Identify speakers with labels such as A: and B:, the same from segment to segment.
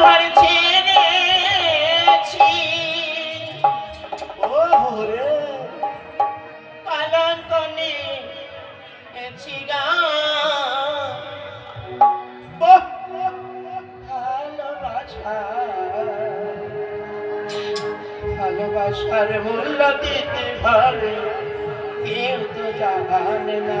A: ঘর ছেড়েছি।
B: ও রে
A: কলঙ্ক নিয়েছি গা।
B: ভালোবাসার মূল্য দিতে পারে কেউ তো জানে না।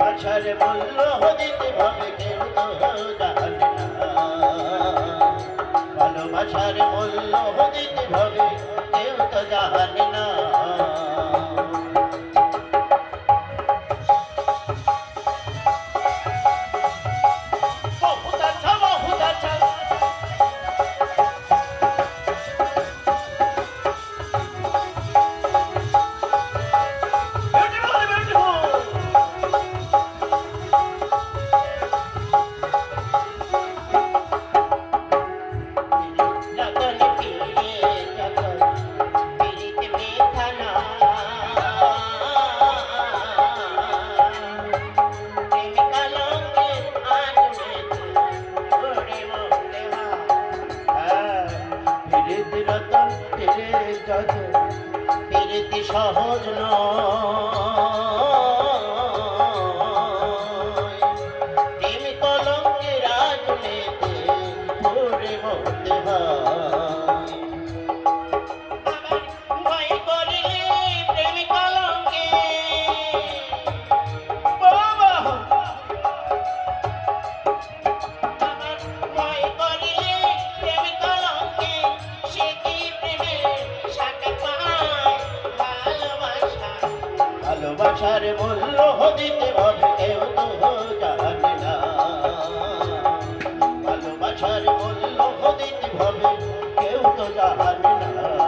A: ভালোবাসার মূল্য দিতে ভাবে কেউ তো জানে ভালোবাসার মূল্য দিতে
B: হবে কেউ তো জানে
A: রতন
B: ফিরে যত
A: পিড়িতে সহজ নয়।
B: ভালোবাসার মূল্য দিতে হবে কেউ তো জানে না। ভালোবাসার মূল্য দিতে হবে কেউ তো জানে না।